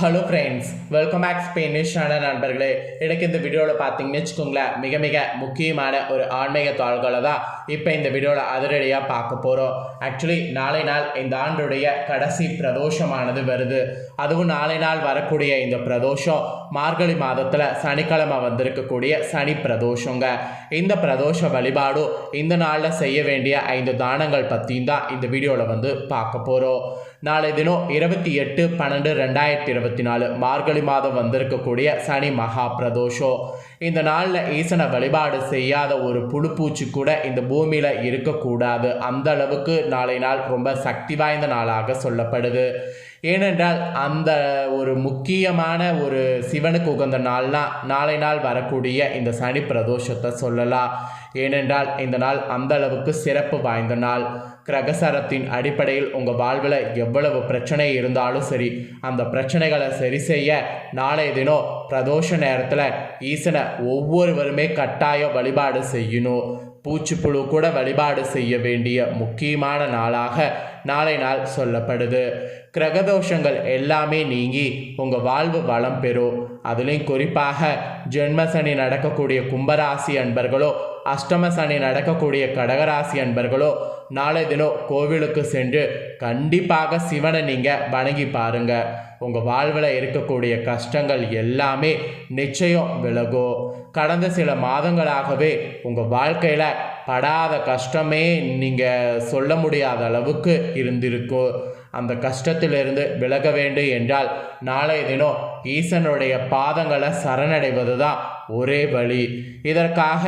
Hello friends welcome back ஸ்பெயினிஷான நண்பர்களே. எனக்கு இந்த வீடியோவில் பார்த்தீங்கன்னு வச்சுக்கோங்களேன் மிக மிக முக்கியமான ஒரு ஆன்மீக தாள்களை தான் இப்போ இந்த வீடியோவில் அதிரடியாக பார்க்க போகிறோம் ஆக்சுவலி நாளை நாள் இந்த ஆண்டுடைய கடைசி பிரதோஷமானது வருது. அதுவும் நாளை நாள் வரக்கூடிய இந்த பிரதோஷம் மார்கழி மாதத்தில் சனிக்கிழமை வந்திருக்கக்கூடிய சனி பிரதோஷங்க. இந்த பிரதோஷ வழிபாடும் இந்த நாளில் செய்ய வேண்டிய ஐந்து தானங்கள் பற்றியும் தான் இந்த வீடியோவில் வந்து பார்க்க போகிறோம் நாளை தினம் இருபத்தி எட்டு பன்னெண்டு ரெண்டாயிரத்தி இருபத்தி நாலு மார்கழி மாதம் வந்திருக்கக்கூடிய சனி மகா பிரதோஷம். இந்த நாளில் ஈசனை வழிபாடு செய்யாத ஒரு புழுப்பூச்சி கூட இந்த பூமியில் இருக்கக்கூடாது. அந்த அளவுக்கு நாளை நாள் ரொம்ப சக்தி வாய்ந்த நாளாக சொல்லப்படுது. ஏனென்றால் அந்த ஒரு முக்கியமான ஒரு சிவனுக்கு உகந்த நாள்னா நாளை நாள் வரக்கூடிய இந்த சனி பிரதோஷத்தை சொல்லலாம். ஏனென்றால் இந்த நாள் அந்த அளவுக்கு சிறப்பு வாய்ந்த நாள். கிரகசாரத்தின் அடிப்படையில் உங்கள் வாழ்வில் எவ்வளவு பிரச்சனை இருந்தாலும் சரி அந்த பிரச்சனைகளை சரி செய்ய நாளைய தினம் பிரதோஷ நேரத்தில் ஈசனை ஒவ்வொருவருமே கட்டாயம் வழிபாடு செய்யணும். பூச்சிப்புழு கூட வழிபாடு செய்ய வேண்டிய முக்கியமான நாளாக நாளை நாள் சொல்லப்படுது. கிரகதோஷங்கள் எல்லாமே நீங்கி உங்கள் வாழ்வு வளம் பெறும். அதுலேயும் குறிப்பாக ஜென்மசனி நடக்கக்கூடிய கும்பராசி அன்பர்களோ அஷ்டம சனி நடக்கக்கூடிய கடகராசி அன்பர்களோ நாளை தினம் கோவிலுக்கு சென்று கண்டிப்பாக சிவனை நீங்கள் வணங்கி பாருங்க. உங்கள் வாழ்வில் இருக்கக்கூடிய கஷ்டங்கள் எல்லாமே நிச்சயம் விலகும். கடந்த சில மாதங்களாகவே உங்கள் வாழ்க்கையில் படாத கஷ்டமே நீங்கள் சொல்ல முடியாத அளவுக்கு இருந்திருக்கும். அந்த கஷ்டத்திலிருந்து விலக வேண்டும் என்றால் நாளைய தினம் ஈசனுடைய பாதங்களை சரணடைவது தான் ஒரே வழி. இதற்காக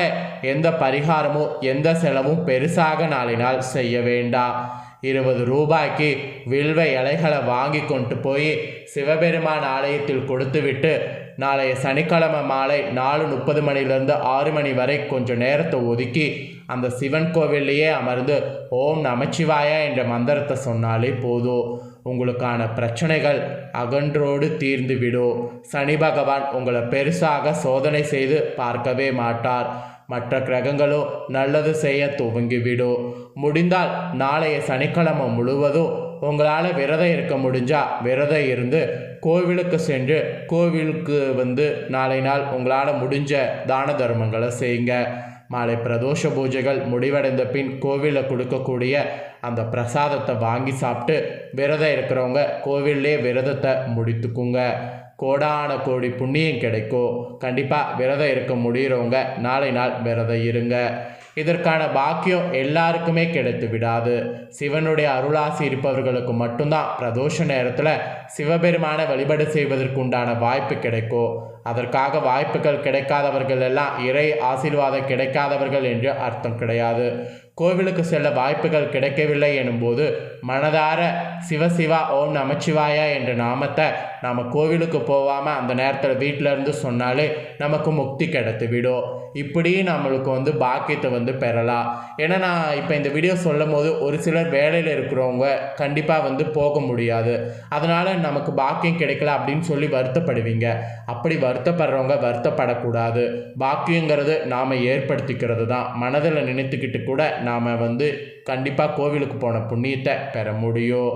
எந்த பரிகாரமும் எந்த செலவும் பெருசாக நாளினால் செய்ய வேண்டாம். இருபது ரூபாய்க்கு வில்வ இலைகளை வாங்கி கொண்டு போய் சிவபெருமான் ஆலயத்தில் கொடுத்துவிட்டு நாளைய சனிக்கிழமை மாலை நாலு முப்பது மணிலிருந்து ஆறு மணி வரை கொஞ்சம் நேரத்தை ஒதுக்கி அந்த சிவன் கோவில்லையே அமர்ந்து ஓம் நமச்சிவாயா என்ற மந்திரத்தை சொன்னாலே போதும் உங்களுக்கான பிரச்சனைகள் அகன்றோடு தீர்ந்து விடும் சனி பகவான் உங்களை பெருசாக சோதனை செய்து பார்க்கவே மாட்டார். மற்ற கிரகங்களும் நல்லது செய்ய துவங்கிவிடும் முடிந்தால் நாளைய சனிக்கிழமை முழுவதும் உங்களால் விரதம் இருக்க முடிஞ்சா விரதம் இருந்து கோவிலுக்கு சென்று கோவிலுக்கு வந்து நாளை நாள் உங்களால் முடிஞ்ச தான தர்மங்களை செய்யுங்க. மாலை பிரதோஷ பூஜைகள் முடிவடைந்த பின் கோவிலில் கொடுக்கக்கூடிய அந்த பிரசாதத்தை வாங்கி சாப்பிட்டு விரதம் இருக்கிறவங்க கோவில்லே விரதத்தை முடித்துக்குங்க. கோடான கோடி புண்ணியம் கிடைக்கும். கண்டிப்பாக விரதம் இருக்க முடிகிறவங்க நாளை நாள் விரதம் இருங்க. இதற்கான பாக்கியம் எல்லாருக்குமே கிடைத்து விடாது சிவனுடைய அருளாசி இருப்பவர்களுக்கு மட்டும்தான் பிரதோஷ நேரத்தில் சிவபெருமானை வழிபாடு செய்வதற்கு உண்டான வாய்ப்பு கிடைக்கும் அதற்காக வாய்ப்புகள் கிடைக்காதவர்கள் எல்லாம் இறை ஆசீர்வாதம் கிடைக்காதவர்கள் என்று அர்த்தம் கிடையாது. கோவிலுக்கு செல்ல வாய்ப்புகள் கிடைக்கவில்லை எனும்போது மனதார சிவசிவா ஓம் நமச்சிவாயா என்ற நாமத்தை நாம் கோவிலுக்கு போகாமல் அந்த நேரத்தில் வீட்டில் இருந்து சொன்னாலே நமக்கு முக்தி கிடைத்துவிடும் இப்படி நம்மளுக்கு வந்து பாக்கியத்தை வந்து பெறலாம். ஏன்னா நான் இப்போ இந்த வீடியோ சொல்லும் போது ஒரு சிலர் வேலையில் இருக்கிறவங்க கண்டிப்பாக வந்து போக முடியாது. அதனால் நமக்கு பாக்கியம் கிடைக்கல அப்படின்னு சொல்லி வருத்தப்படுவீங்க. அப்படி வருத்தப்படுறவங்க வருத்தப்படக்கூடாது. பாக்கியங்கிறது நாம் ஏற்படுத்திக்கிறது தான் மனதில் நினைத்துக்கிட்டு கூட நாம் வந்து கண்டிப்பாக கோவிலுக்கு போன புண்ணியத்தை பெற முடியும்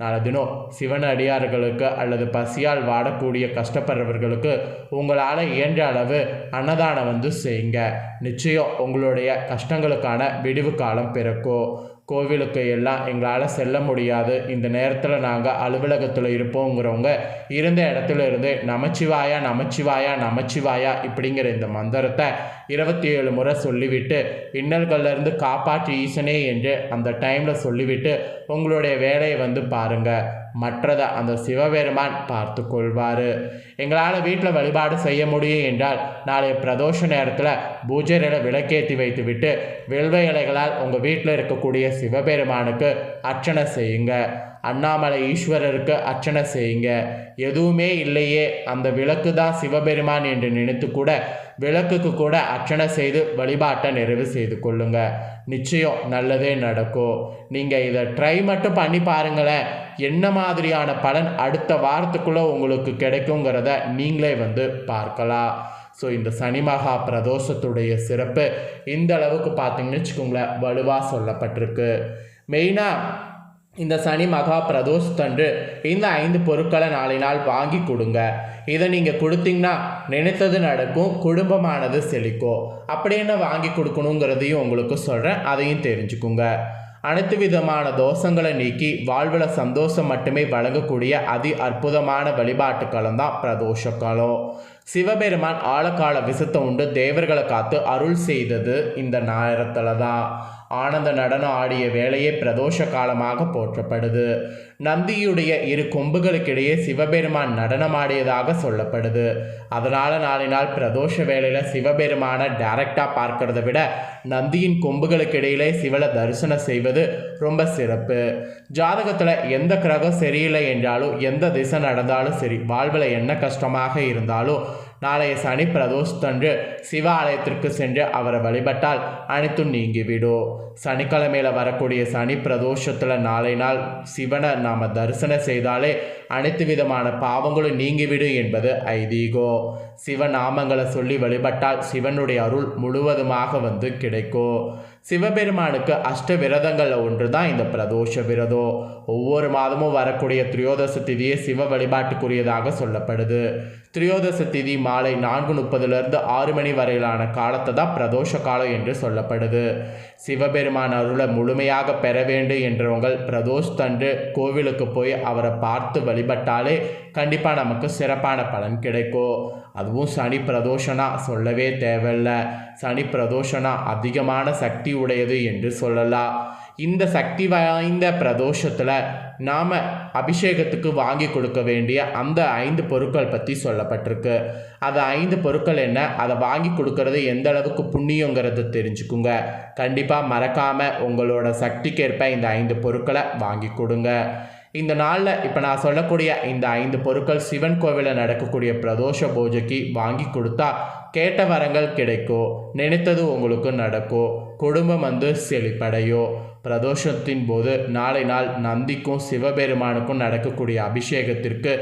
நாளை தினம் சிவன் அடியார்களுக்கு அல்லது பசியால் வாடக்கூடிய கஷ்டப்படுறவர்களுக்கு உங்களால் இயன்ற அளவு அன்னதானம் வந்து செய்யுங்க. நிச்சயம் உங்களுடைய கஷ்டங்களுக்கான விடிவு காலம் பிறக்கும். கோவிலுக்கு எல்லாம் எங்களால் செல்ல முடியாது. இந்த நேரத்தில் நாங்கள் அலுவலகத்தில் இருப்போங்கிறவங்க இருந்த இடத்துல இருந்து நமச்சிவாயா நமச்சிவாயா நமச்சிவாயா இப்படிங்கிற இந்த மந்திரத்தை இருபத்தி ஏழு முறை சொல்லிவிட்டு இன்னல்கள்லேருந்து காப்பாற்றி ஈசனே என்று அந்த டைமில் சொல்லிவிட்டு உங்களுடைய வேலையை வந்து பாருங்கள் மற்றதை அந்த சிவபெருமான் பார்த்து கொள்வார் எங்களால் வீட்டில் வழிபாடு செய்ய முடியும் என்றால் நாளைய பிரதோஷ நேரத்தில் பூஜைகளை விளக்கேற்றி வைத்துவிட்டு வில்வ இலைகளால் உங்கள் வீட்டில் இருக்கக்கூடிய சிவபெருமானுக்கு அர்ச்சனை செய்யுங்க. அண்ணாமலை ஈஸ்வரருக்கு அர்ச்சனை செய்யுங்க. எதுவுமே இல்லையே அந்த விளக்கு தான் சிவபெருமான் என்று நினைத்து கூட விளக்குக்கு கூட அர்ச்சனை செய்து வழிபாட்டை நிறைவு செய்து கொள்ளுங்க. நிச்சயம் நல்லதே நடக்கும். நீங்கள் இதை ட்ரை மட்டும் பண்ணி பாருங்களேன். என்ன மாதிரியான பலன் அடுத்த வாரத்துக்குள்ளே உங்களுக்கு கிடைக்குங்கிறத நீங்களே வந்து பார்க்கலாம். ஸோ இந்த சனி மகா பிரதோஷத்துடைய சிறப்பு இந்த அளவுக்கு பார்த்தீங்கன்னு வச்சுக்கோங்களேன் வலுவாக சொல்லப்பட்டிருக்கு. மெயினாக இந்த சனி மகா பிரதோஷத்தன்று இந்த ஐந்து பொருட்களை நாளை நாள் வாங்கி கொடுங்க. இதை நீங்கள் கொடுத்தீங்கன்னா நினைத்தது நடக்கும் குடும்பமானது செழிக்கும். அப்படி என்ன வாங்கி கொடுக்கணுங்கிறதையும் உங்களுக்கு சொல்கிறேன் அதையும் தெரிஞ்சுக்குங்க. அனைத்து விதமான தோஷங்களை நீக்கி வாழ்வில் சந்தோஷம் மட்டுமே வழங்கக்கூடிய அதி அற்புதமான வழிபாட்டுக்களும் தான் பிரதோஷ காலம் சிவபெருமான் ஆழக்கால விசத்தை உண்டு தேவர்களை காத்து அருள் செய்தது இந்த நேரத்தில் தான். ஆனந்த நடனம் ஆடிய வேளையே பிரதோஷ காலமாக போற்றப்படுது. நந்தியுடைய இரு கொம்புகளுக்கிடையே சிவபெருமான் நடனமாடியதாக சொல்லப்படுது. அதனால் நாளை நாள் பிரதோஷ வேளையில் சிவபெருமானை டைரக்டாக பார்க்கறத விட நந்தியின் கொம்புகளுக்கு இடையிலே சிவலை தரிசனம் செய்வது ரொம்ப சிறப்பு. ஜாதகத்தில் எந்த கிரகம் சரியில்லை என்றாலும் எந்த திசை நடந்தாலும் சரி வாழ்வில் என்ன கஷ்டமாக இருந்தாலும் நாளைய சனி பிரதோஷத்தன்று சிவ ஆலயத்திற்கு சென்று அவரை வழிபட்டால் அனைத்தும் நீங்கிவிடும். சனிக்கிழமையில் வரக்கூடிய சனி பிரதோஷத்தில் நாளை நாள் சிவனை நாம் தரிசனம் செய்தாலே அனைத்து விதமான பாவங்களும் நீங்கிவிடும் என்பது ஐதீகம். சிவநாமங்களை சொல்லி வழிபட்டால் சிவனுடைய அருள் முழுவதுமாக வந்து கிடைக்கும். சிவபெருமானுக்கு அஷ்ட விரதங்களில் ஒன்று தான் இந்த பிரதோஷ விரதம். ஒவ்வொரு மாதமும் வரக்கூடிய திரியோதச திதியே சிவ வழிபாட்டுக்குரியதாக சொல்லப்படுது. திரியோதச திதி மாலை நான்கு முப்பதுலேருந்து ஆறு மணி வரையிலான காலத்தை தான் பிரதோஷ காலம் என்று சொல்லப்படுது. சிவபெருமான் அருளை முழுமையாக பெற வேண்டும் என்றவங்கள் பிரதோஷ் தன்று கோவிலுக்கு போய் அவரை பார்த்து வழிபட்டாலே கண்டிப்பாக நமக்கு சிறப்பான பலன் கிடைக்கும். அதுவும் சனி பிரதோஷனா சொல்லவே தேவையில்ல. சனி பிரதோஷனா அதிகமான சக்தி உடையது என்று சொல்லலாம். இந்த சக்தி வாய்ந்த பிரதோஷத்தில் நாம் அபிஷேகத்துக்கு வாங்கி கொடுக்க வேண்டிய அந்த ஐந்து பொருட்கள் பற்றி சொல்லப்பட்டிருக்கு. அது ஐந்து பொருட்கள் என்ன? அதை வாங்கி கொடுக்கறது எந்த அளவுக்கு புண்ணியங்கிறத தெரிஞ்சுக்குங்க. கண்டிப்பாக மறக்காமல் உங்களோட சக்திக்கேற்ப இந்த ஐந்து பொருட்களை வாங்கி கொடுங்க. இந்த நாளில் இப்போ நான் சொல்லக்கூடிய இந்த ஐந்து பொருட்கள் சிவன் கோவிலில் நடக்கக்கூடிய பிரதோஷ பூஜைக்கு வாங்கி கொடுத்தா கேட்ட வரங்கள் கிடைக்கும் நினைத்தது உங்களுக்கு நடக்கும் குடும்பம் வந்து செழிப்படையும் பிரதோஷத்தின் போது நாளை நாள் நந்திக்கும் சிவபெருமானுக்கும் நடக்கக்கூடிய அபிஷேகத்திற்கு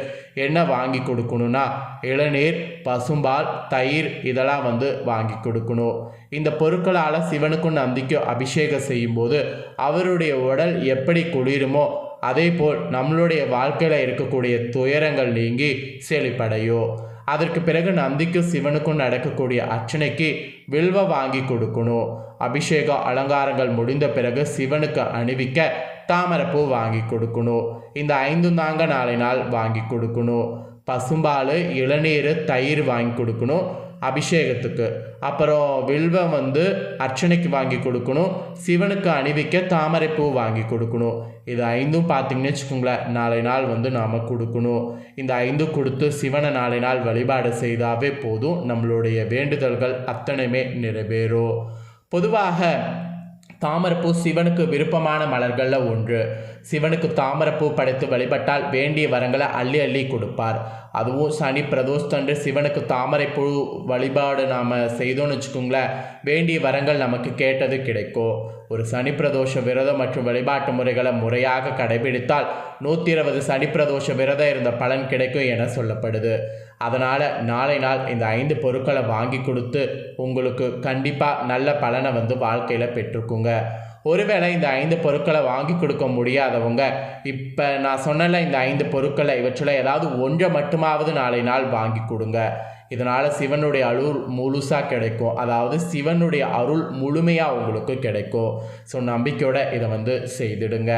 என்ன வாங்கி கொடுக்கணும்னா இளநீர் பசும்பால் தயிர் இதெல்லாம் வந்து வாங்கி கொடுக்கணும். இந்த பொருட்களால் சிவனுக்கும் நந்திக்கும் அபிஷேகம் செய்யும்போது அவருடைய உடல் எப்படி குளிருமோ அதே போல் நம்மளுடைய வாழ்க்கையில் இருக்கக்கூடிய துயரங்கள் நீங்கி செழிப்படையும். அதற்கு பிறகு நந்திக்கும் சிவனுக்கும் நடக்கக்கூடிய அர்ச்சனைக்கு வில்வ வாங்கி கொடுக்கணும் அபிஷேக அலங்காரங்கள் முடிந்த பிறகு சிவனுக்கு அணிவிக்க தாமரைப்பூ வாங்கி கொடுக்கணும் இந்த ஐந்து தாங்க நாளை நாள் வாங்கி கொடுக்கணும் பசும்பால் இளநீர் தயிர் வாங்கி கொடுக்கணும் அபிஷேகத்துக்கு. அப்புறம் வில்வம் வந்து அர்ச்சனைக்கு வாங்கி கொடுக்கணும். சிவனுக்கு அணிவிக்க தாமரைப்பூ வாங்கி கொடுக்கணும். இது ஐந்தும் பார்த்தீங்கன்னு வச்சுக்கோங்களேன். நாளை நாள் வந்து நாம் கொடுக்கணும். இந்த ஐந்தும் கொடுத்து சிவனை நாளை நாள் வழிபாடு செய்தாவே போதும். நம்மளுடைய வேண்டுதல்கள் அத்தனையுமே நிறைவேறும். பொதுவாக தாமரைப்பூ சிவனுக்கு விருப்பமான மலர்களில் ஒன்று. சிவனுக்கு தாமரைப்பூ படைத்து வழிபட்டால் வேண்டிய வரங்களை அள்ளி அள்ளி கொடுப்பார். அதுவும் சனி பிரதோஷத்தன்று சிவனுக்கு தாமரைப்பூ வழிபாடு நாம் செய்தோன்னு வச்சுக்கோங்களேன் வேண்டிய வரங்கள் நமக்கு கேட்டது கிடைக்கும். ஒரு சனி பிரதோஷ விரதம் மற்றும் வழிபாட்டு முறைகளை முறையாக கடைபிடித்தால் நூற்றி இருபது சனி பிரதோஷ விரதம் இருந்த பலன் கிடைக்கும் என சொல்லப்படுது. அதனால் நாளை நாள் இந்த ஐந்து பொருட்களை வாங்கி கொடுத்து உங்களுக்கு கண்டிப்பாக நல்ல பலனை வந்து வாழ்க்கையில் பெற்றுக்குங்க. ஒருவேளை இந்த ஐந்து பொருட்களை வாங்கி கொடுக்க முடியாதவங்க இப்போ நான் சொன்னல இந்த ஐந்து பொருட்களை இவற்றில் ஏதாவது ஒன்றை மட்டுமாவது நாளை நாள் வாங்கி கொடுங்க. இதனால் சிவனுடைய அருள் முழுசாக கிடைக்கும். அதாவது சிவனுடைய அருள் முழுமையாக உங்களுக்கு கிடைக்கும். ஸோ நம்பிக்கையோடு இதை வந்து செய்திடுங்க.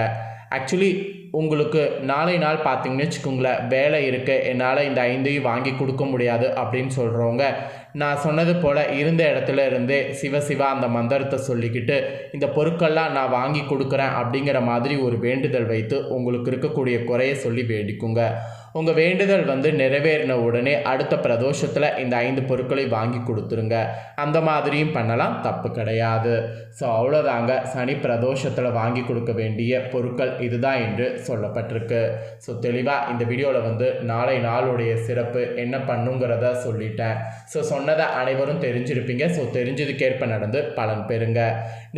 ஆக்சுவலி உங்களுக்கு நாளை நாள் பார்த்தீங்கன்னு வச்சுக்கோங்களேன் வேலை இருக்குது என்னால் இந்த ஐந்தையும் வாங்கி கொடுக்க முடியாது அப்படின்னு சொல்கிறவங்க நான் சொன்னது போல் இருந்த இடத்துல இருந்தே சிவ சிவா அந்த மந்திரத்தை சொல்லிக்கிட்டு இந்த பொருட்கள்லாம் நான் வாங்கி கொடுக்குறேன் அப்படிங்கிற மாதிரி ஒரு வேண்டுதல் வைத்து உங்களுக்கு இருக்கக்கூடிய குறைய சொல்லி வேண்டிக்குங்க. உங்கள் வேண்டுதல் வந்து நிறைவேறின உடனே அடுத்த பிரதோஷத்தில் இந்த ஐந்து பொருட்களை வாங்கி கொடுத்துருங்க. அந்த மாதிரியும் பண்ணலாம் தப்பு கிடையாது. ஸோ அவ்வளோதாங்க சனி பிரதோஷத்தில் வாங்கி கொடுக்க வேண்டிய பொருட்கள் இதுதான் என்று சொல்லப்பட்டிருக்கு. ஸோ தெளிவாக இந்த வீடியோவில் வந்து நாளை நாளுடைய சிறப்பு என்ன பண்ணுங்கிறத சொல்லிட்டேன். ஸோ சொன்னதை அனைவரும் தெரிஞ்சிருப்பீங்க. ஸோ தெரிஞ்சதுக்கேற்ப நடந்து பலன் பெறுங்க.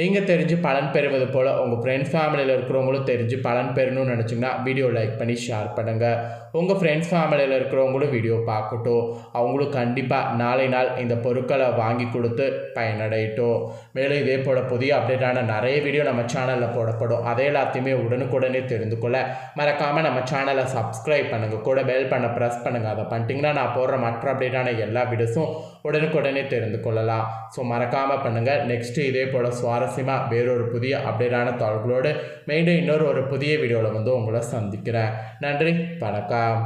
நீங்கள் தெரிஞ்சு பலன் பெறுவது போல் உங்கள் ஃப்ரெண்ட்ஸ் ஃபேமிலியில் இருக்கிறவங்களும் தெரிஞ்சு பலன் பெறணும்னு நினச்சிங்கன்னா வீடியோ லைக் பண்ணி ஷேர் பண்ணுங்கள் உங்கள் ஃப்ரெண்ட்ஸ் ஃபேமிலியில் இருக்கிறவங்களும் வீடியோ பார்க்கட்டும். அவங்களும் கண்டிப்பாக நாளை நாள் இந்த பொருட்களை வாங்கி கொடுத்து பயனடையட்டும். மேலும் இதே போல் புதிய அப்டேட்டான நிறைய வீடியோ நம்ம சேனலில் போடப்படும். அதை எல்லாத்தையுமே உடனுக்குடனே தெரிந்து கொள்ள மறக்காமல் நம்ம சேனலை சப்ஸ்கிரைப் பண்ணுங்கள் கூட பெல் பண்ண ப்ரெஸ் பண்ணுங்கள் அதை பண்ணிட்டீங்கன்னா நான் போடுற மற்ற அப்டேட்டான எல்லா வீடியோஸும் உடனுக்குடனே தெரிந்து கொள்ளலாம். ஸோ மறக்காமல் பண்ணுங்கள் நெக்ஸ்ட்டு இதே போல் சுவாரஸ்யமாக வேறொரு புதிய அப்டேட்டான தாள்களோடு மீண்டும் இன்னொரு ஒரு புதிய வீடியோவில் வந்து உங்களை சந்திக்கிறேன். நன்றி. வணக்கம்.